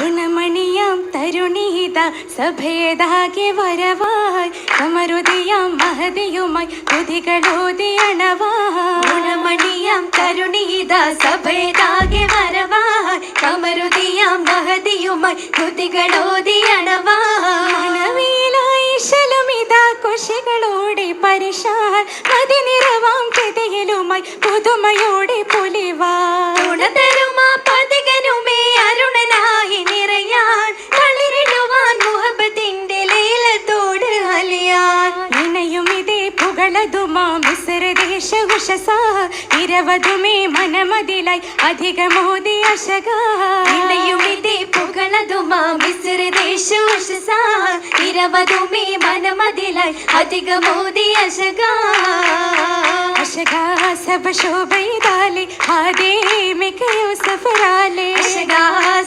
ഗുണമണിയാം തരുണീത സഭേദാകെ വരവായി. സമൃതിയാം മഹതിയുമായി തുതികളോതിയണവായി ഗുണമണിയാം തരുണീത സഭേദാകെ വരവായി. സമൃതിയാം മഹതിയുമായി തുതികളോതിയണവായി ശലമിതാ കുശികളോടെ പരിശാൽ. അതിനിറവാം കഥയിലുമായി പുതുമയോടെ പലതു മാം വിസരദേശ ഉഷസ ഇരവതുമേ മനമതിലായി അധികമോതി അശക. ഇളയുമിതേ പുകളതു മാം വിസരദേശ ഉഷസ ഇരവതുമേ മനമതിലായി അധികമോതി അശക. അശക സഭ ശോഭയിതാലെ ആദേ മികയോ സഫറാലെ അശക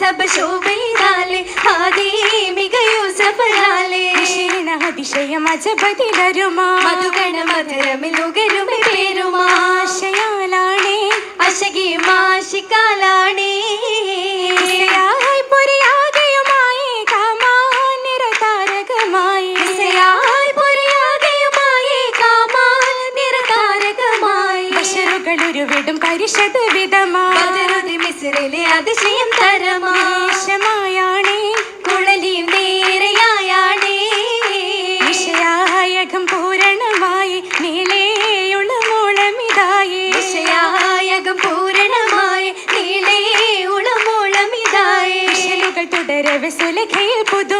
സഭ ശോഭയിതാലെ ആദേ മികയോ സഫറാലെ അതിശയം അജപതി തരുമാ മധുഗണ മധുരമിൽ പേരുമാശയാലാണേ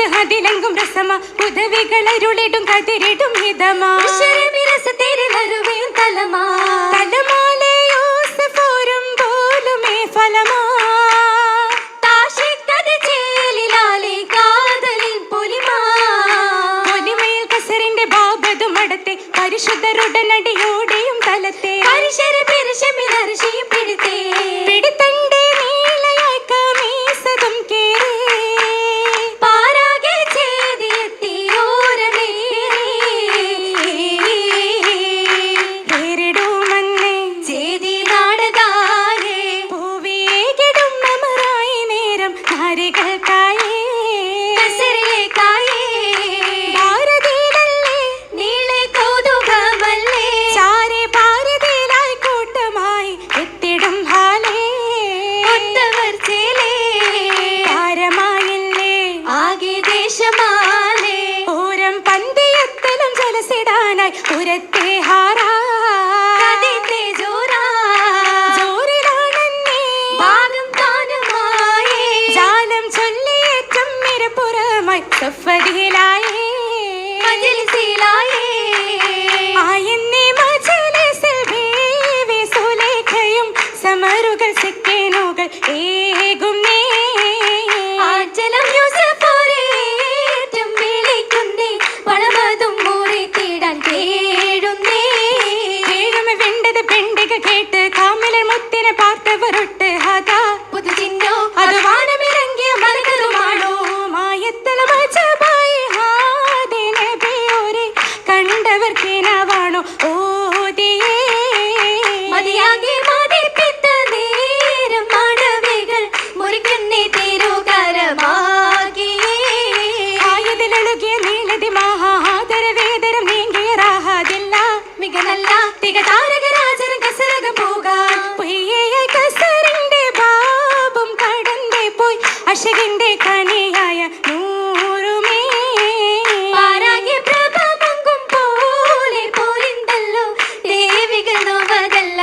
കാലത്ത് അതിലെങ്കും രസമാ. ഉദവികൾ അരുളിടും കതിരിടും ഹിതമാ. രസത്തേരെ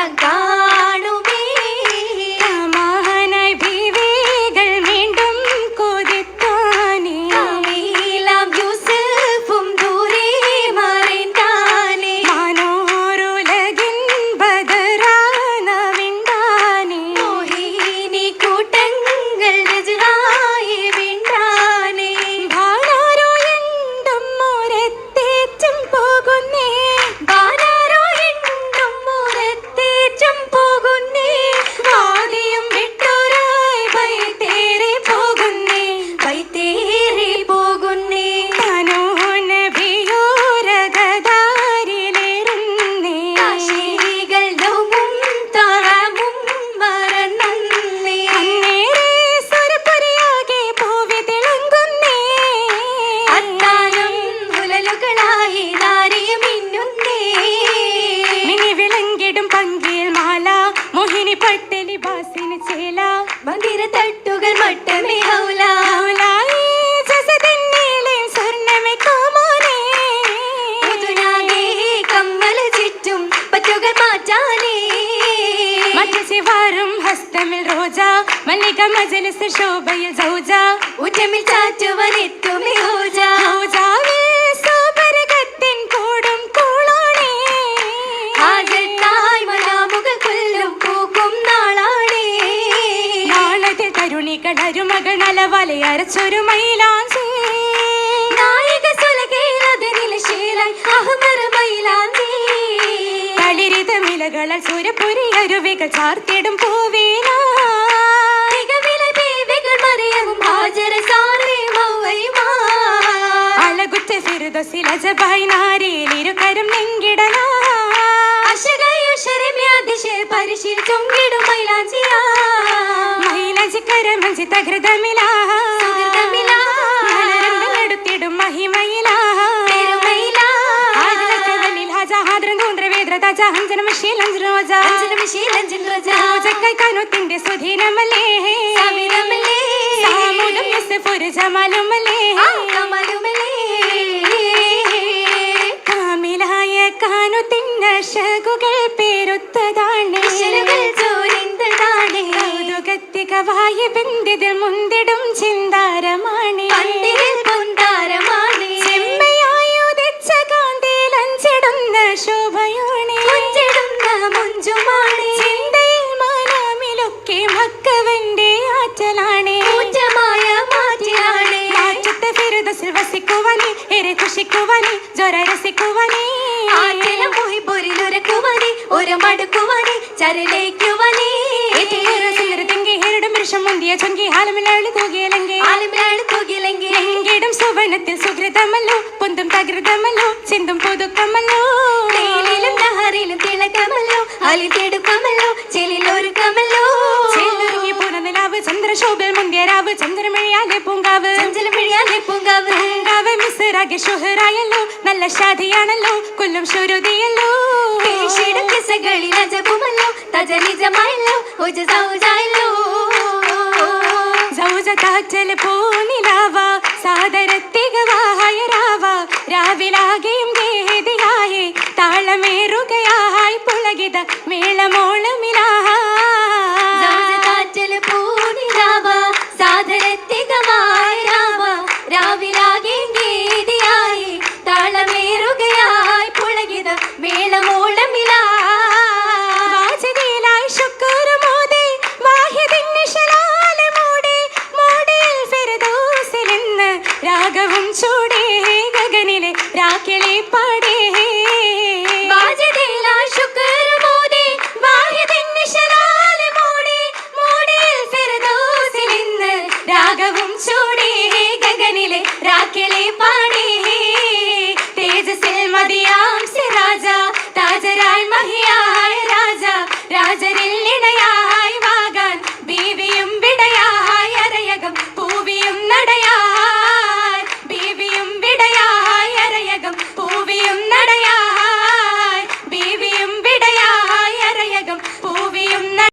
encanta. മല്ലിക മജലിസ് ശോഭയിൽ സൗജ. ഉറ്റമിൽ ചാറ്റുവനെത്തുമേ ഹോജ. റോജാവിൽ സോപരകത്തിൻ കൂടും കൂളോണേ. കൊല്ലും പൂക്കും നാളാണേ. നാളത്തെ തരുണികൾ അരുമകൾ അരച്ചൊരു മൈലാഞ്ചി. നായിക സുലകേലതിനിൽ ശീലൻ അഹമർ മൈലാന്തി കളിരിത മിലകളാൽ സുരപുരി അരുവികൾ ചാർത്തിടും സുധീനമല്ലേ സവിതമല്ലേ. സാമുദം യസ്ഫുര് ജമാലുമല്ലേ ആ കമലുമലേ കാമിലായ കാനുത്തിന്ന ഷകുകൾ പേരുത്തതാണ് കൗതുകത്തികവായ ബന്ധിതിൽ മുന്തിടും ചിന്താരമാണ്. പന്തിരിൽ പൊന്താരമാണേ ചെമ്മയായുദിച്ച കാന്തിയിൽ അഞ്ചിടുന്ന ശോഭയാണ്. കൊഞ്ചിടുന്ന മുഞ്ചുമാണേ. ചിന്തയിൽ മാനാമിലൊക്കെ മക്കവന്റെ ആറ്റലാണ്. ഊറ്റമായ മാറ്റിലാണേ. മാറ്റത്തെ ഫിറുദസിൽ വസിക്കുവാനേ ഏറെ ഖുഷിക്കുവാനേ ജ്വര രസിക്കുവാനേ. ആറ്റില മുഹിപ്പൊരിലുരക്കുവാനേ ഒരു മടുക്കുവാനേ ചരലേക്കുവാനേ ആലുമിലാൾ തൂകിലെങ്കിൽ എങ്കിടും സുവനത്തിൽ സുഹൃതമല്ലോ പൊന്തും തകൃതമല്ലോ. ചിന്തും പുതുക്കമല്ലോ. തേയിലും നഹറിലും തിളക്കമല്ലോ. അലി തെടുക്കമല്ലോ. ചെലിലൊരുക്കമല്ലോ ചേലൊരുങ്ങി പൂർണനിലാവ് ചന്ദ്രശോഭിൽ മുന്തിയരാവ് ചന്ദ്രമഴിയാലെ പൂങ്കാവ്. ചഞ്ചലം പിഴിയാലെ പൂങ്കാവ്. പൂങ്കാവ് മിസ്റാകെ ഷുഹറായല്ലോ. നല്ല ഷാദിയാണല്ലോ കൊല്ലും ശ്രുതിയല്ലോ. ഉജ സൗജായല്ലോ. സൗജ കാറ്റൽ പൂനിലാവ സാദരത്തികവായ രാവ രാവിലാകെയും ഗേദിയായി താളമേറുകയായി പുളകിത മേളമോളമിലാ.